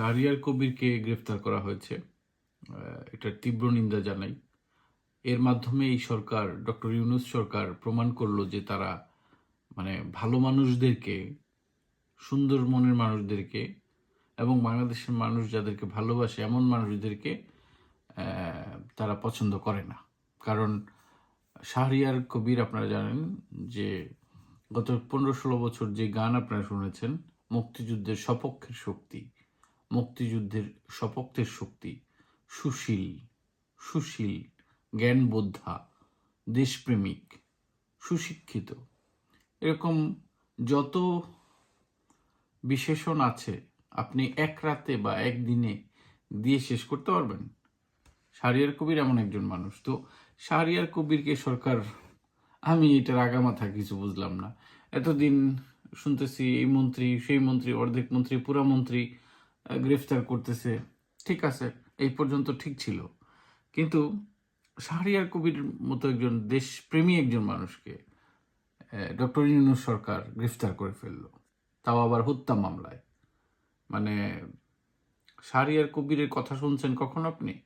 শাহরিয়ার কবিরকে গ্রেফতার করা হয়েছে। এটার তীব্র নিন্দা জানাই। এর মাধ্যমে এই সরকার, ডক্টর ইউনুস সরকার প্রমাণ করল যে তারা মানে ভালো মানুষদেরকে, সুন্দর মনের মানুষদেরকে এবং বাংলাদেশের মানুষ যাদেরকে ভালোবাসে, এমন মানুষদেরকে তারা পছন্দ করে না। কারণ শাহরিয়ার কবির আপনারা জানেন যে গত পনেরো ষোলো বছর যে গান আপনারা শুনেছেন, মুক্তিযুদ্ধের সপক্ষের শক্তি মুক্তিযুদ্ধের সপক্ষের শক্তি। সুশীল সুশীল, জ্ঞানবোদ্ধা, দেশপ্রেমিক, সুশিক্ষিত। এরকম যত বিশেষণ আছে, আপনি এক রাতে বা একদিনে দিয়ে শেষ করতে পারবেন। শাহরিয়ার কবির এমন একজন মানুষ। তো শাহরিয়ার কবিরকে সরকার, আমি এটার আগামাথা কিছু বুঝলাম না। এতদিন শুনতেছি এই মন্ত্রী, সেই মন্ত্রী, অর্ধেক মন্ত্রী, পুরা মন্ত্রী গ্রেফতার করতেছে। ঠিক আছে, এই পর্যন্ত ঠিক ছিল। কিন্তু শাহরিয়ার কবির মতো একজন দেশপ্রেমী একজন মানুষকে ডক্টর ইউনুস সরকার গ্রেফতার করে ফেলল। তাও আবার হত্যা মামলায়। মানে শাহরিয়ার কবিরের কথা শুনছেন কখন আপনি?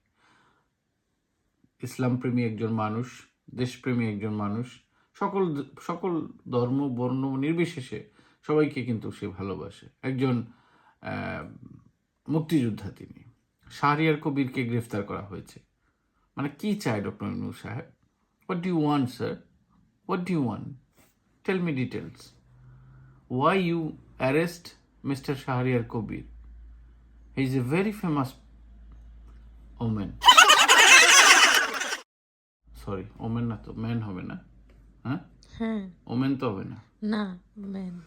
ইসলাম প্রেমী একজন মানুষ, দেশপ্রেমী একজন মানুষ, সকল সকল ধর্ম, বর্ণ, নির্বিশেষে সবাইকে কিন্তু সে ভালোবাসে। একজন মুক্তিযোদ্ধা তিনি। শাহরিয়ার কবিরকে গ্রেফতার করা হয়েছে। মানে কি চায় ডক্টর ইনু সাহেব? What do want sir what do want tell me details why you arrest mister Shahriar Kabir? He is a very famous women sorry women না তো ম্যান হবে না। হ্যাঁ হ্যাঁ। ওমেন তো হবে না। না man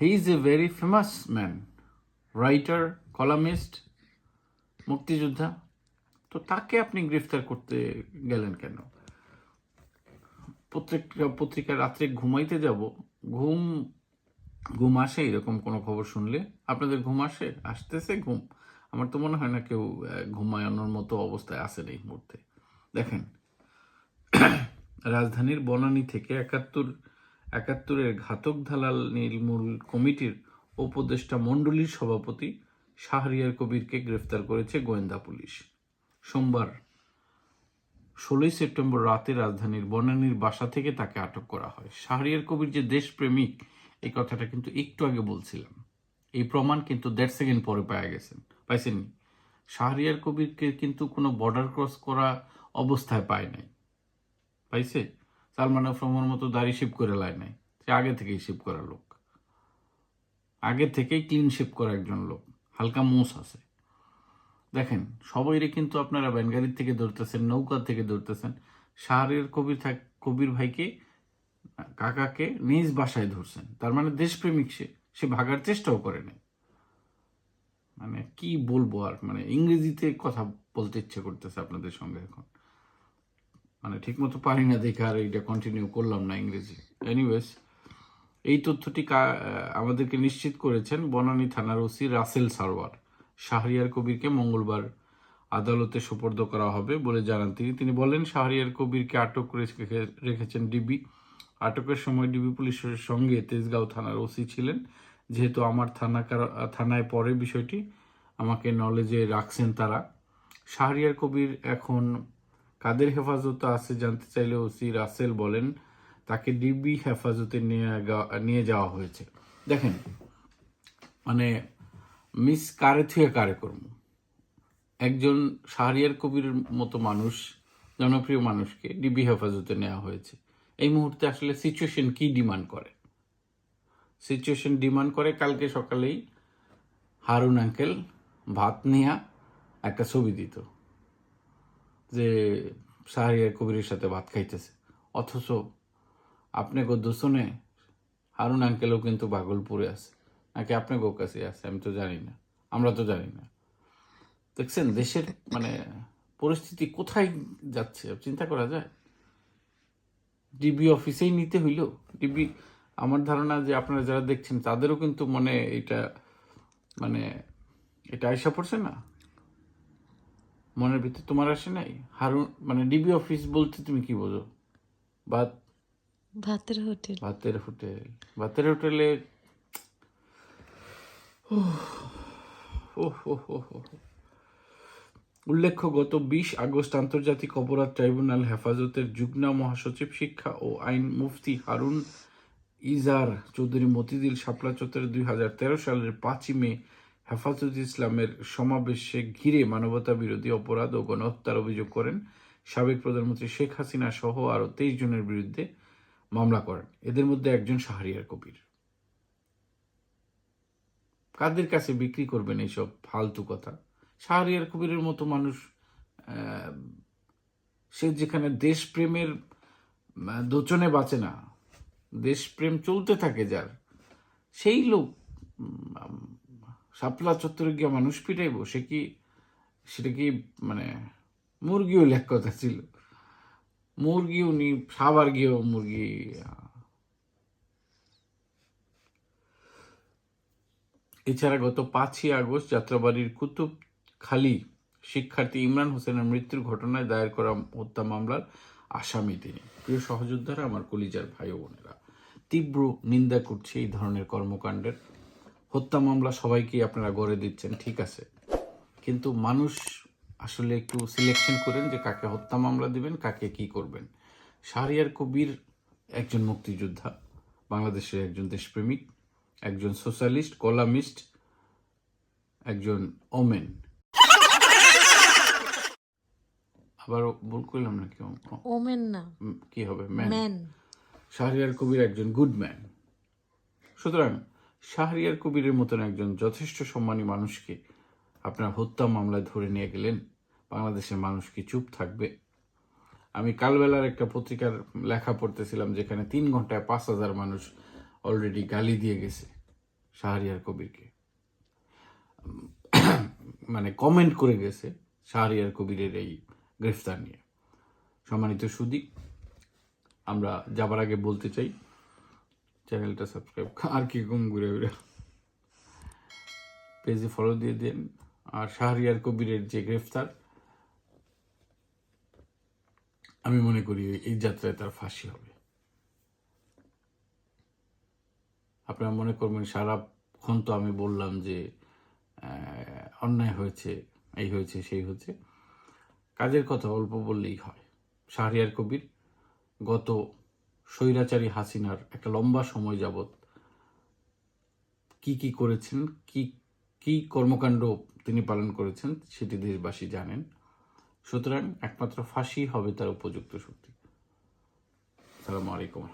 he is a very famous man writer columnist মুক্তিযোদ্ধা। তো তাকে আপনি গ্রেফতার করতে গেলেন কেন? পত্রিকা পত্রিকা রাত্রে ঘুমাইতে যাব। ঘুম ঘুম আসে এরকম কোনো খবর শুনলে? আপনাদের ঘুম আসে? আসতেছে ঘুম। আমার তো মনে হয় না কেউ আহ, ঘুমানোর মতো অবস্থায় আসেন এই মুহূর্তে। দেখেন রাজধানীর বনানী থেকে একাত্তর একাত্তরের ঘাতক দালাল নীলমূল কমিটির উপদেষ্টা মণ্ডলীর সভাপতি শাহরিয়ার কবিরকে গ্রেফতার করেছে গোয়েন্দা পুলিশ। সোমবার ষোলোই সেপ্টেম্বর রাতে রাজধানীর বনানীর বাসা থেকে তাকে আটক করা হয়। শাহরিয়ার কবির যে দেশপ্রেমিক, এই কথাটা কিন্তু একটু আগে বলছিলাম। এই প্রমাণ কিন্তু দেড় সেকেন্ড পরে পাওয়া গেছেন পাইছেন শাহরিয়ার কবিরকে কিন্তু কোনো বর্ডার ক্রস করা অবস্থায় পায় নাই। পাইছে? সালমান আফরমর মতো দাড়ি শিপ করে লায় নাই। সে আগে থেকেই শিপ করা লোক। আগে থেকেই ক্লিন শেপ করা একজন লোক। হালকা মোষ আছে। দেখেন, সবাইরে কিন্তু আপনারা ব্যানগাড়ির থেকে ধরতেছেন নৌকা থেকে ধরতেছেন। শাহরের কবির থাক, কবির ভাইকে, কাকাকে নিজ বাসায় ধরছেন। তার মানে দেশপ্রেমিক সে। সে ভাগার চেষ্টাও করে নাই। মানে কি বলব আর মানে ইংরেজিতে কথা বলতে ইচ্ছে করতেছে আপনাদের সঙ্গে এখন। মানে ঠিকমতো পারি না দেখে আর এইটা কন্টিনিউ করলাম না ইংরেজি। এনিওয়েজ এই তথ্যটি আমাদেরকে নিশ্চিত করেছেন বনানী থানার ওসি রাসেল সারওয়ার। শাহরিয়ার কবিরকে মঙ্গলবার আদালতে সোপর্দ করা হবে বলে জানান তিনি। তিনি বলেন, শাহরিয়ার কবিরকে আটক করে রেখে- রেখেছেন ডিবি। আটকের সময় ডিবি পুলিশের সঙ্গে তেজগাঁও থানার ওসি ছিলেন। যেহেতু আমার থানাকার থানায় পরে বিষয়টি, আমাকে নলেজে রাখছেন তারা। শাহরিয়ার কবির এখন কাদের হেফাজতে আছে জানতে চাইলে ওসি রাসেল বলেন তাকে ডিবি হেফাজতে নিয়ে নিয়ে যাওয়া হয়েছে। দেখেন মানে মিস কারে থুয়ে কারে কর্ম একজন শাহরিয়ার কবির মতো মানুষ, জনপ্রিয় মানুষকে ডিবি হেফাজতে নেওয়া হয়েছে। এই মুহূর্তে আসলে সিচুয়েশন কি ডিমান্ড করে? সিচুয়েশন ডিমান্ড করে কালকে সকালেই হারুন আঙ্কেল ভাত নিয়া একটা ছবি দিত, যে শাহরিয়ার কবিরের সাথে ভাত খাইতেছে। অথচ আপনি গো দূষণে হারুন আঙ্কেলও কিন্তু ভাগলপুরে আছে। নাকি আপনি গো কাছে আছে? আমি তো জানি না। আমরা তো জানি না। দেখছেন, দেশের মানে পরিস্থিতি কোথায় যাচ্ছে? চিন্তা করা যায়। ডিবি অফিসেই নিতে হইল ডিবি আমার ধারণা যে আপনারা যারা দেখছেন, তাদেরও কিন্তু মনে এটা মানে এটা আয়সা পড়ছে না। মনের ভিতরে তোমার আসে নাই? হারুন মানে ডিবি অফিস বলতে তুমি কি বোঝো? ভাত ভাতের হোটেল ভাতের হোটেল ভাতের হোটেলে। উল্লেখ্য, গত বিশ আগস্ট আন্তর্জাতিক অপরাধ ট্রাইব্যুনাল হেফাজতের যুগ্ম মহাসচিব শিক্ষা ও আইন মুফতি হারুন ইজার চৌধুরী মতিদিল শাপলা চত্বরে দুই হাজার তেরো সালের পাঁচই মে হেফাজত ইসলামের সমাবেশে ঘিরে মানবতা বিরোধী অপরাধ ও গণহত্যার অভিযোগ করেন সাবেক প্রধানমন্ত্রী শেখ হাসিনা সহ আরও তেইশ জনের বিরুদ্ধে মামলা করেন। এদের মধ্যে একজন শাহরিয়ার কবির। কাদের কাছে বিক্রি করবেন এইসব ফালতু কথা? শাহরিয়ার কবিরের মতো মানুষ সে যেখানে দেশপ্রেমের দোচনে বাঁচে না, দেশপ্রেম চলতে থাকে যার, সেই লোক শাপলা চত্বরে গিয়ে মানুষ পিটাইব, সে কি, সেটা কি মানে মুরগিও লেখ কথা ছিল? মুরগি উনি সাবার গিয়েও মুরগি এছাড়া গত পাঁচই আগস্ট যাত্রাবাড়ির কুতুবখালী শিক্ষার্থী ইমরান হোসেনের মৃত্যুর ঘটনায় দায়ের করা হত্যা মামলার আসামি তিনি। প্রিয় সহযোদ্ধারা, আমার কলিজার ভাই বোনেরা, তীব্র নিন্দা করছে এই ধরনের কর্মকাণ্ডের। হত্যা মামলা সবাইকেই আপনারা গড়ে দিচ্ছেন, ঠিক আছে। কিন্তু মানুষ আসলে একটু সিলেকশন করেন যে কাকে হত্যা মামলা দিবেন কাকে কি করবেন। শাহরিয়ার কবির একজন মুক্তিযোদ্ধা বাংলাদেশের একজন দেশপ্রেমিক একজন সোশ্যালিস্ট কলামিস্ট একজন ওমেন আবার ভুল করলাম নাকি? ওমেন না। কি হবে? ম্যান ম্যান শাহরিয়ার কবির একজন গুড ম্যান সুতরাং শাহরিয়ার কবিরের মতন একজন যথেষ্ট সম্মানী মানুষকে আপনার হত্যা মামলায় ধরে নিয়ে গেলেন বাংলাদেশের মানুষ কি চুপ থাকবে? আমি কালবেলার একটা পত্রিকার লেখা পড়তেছিলাম যেখানে তিন ঘন্টায় পাঁচ হাজার মানুষ অলরেডি গালি দিয়ে গেছে শাহরিয়ার কবিরকে। মানে কমেন্ট করে গেছে শাহরিয়ার কবিরের এই গ্রেফতার নিয়ে। সম্মানিত সুদী আমরা যাবার আগে বলতে চাই, চ্যানেলটা সাবস্ক্রাইব আর কি কম ঘুরে ঘুরে। পেজে ফলো দিয়ে দেন। আর শাহরিয়ার কবিরের যে গ্রেফতার আমি মনে করি এই যাত্রায় তার ফাঁসি হবে। আপনারা মনে করবেন সারাক্ষণ তো আমি বললাম যে অন্যায় হয়েছে, এই হয়েছে, সেই হয়েছে। কাজের কথা অল্প বললেই হয়। শাহরিয়ার কবির গত স্বৈরাচারী হাসিনার একটা লম্বা সময় যাবৎ কি কি করেছেন, কি কি কর্মকাণ্ড তিনি পালন করেছেন, সেটি দেশবাসী জানেন। সুতরাং একমাত্র ফাঁসি হবে তার উপযুক্ত শক্তি। সালামু আলাইকুম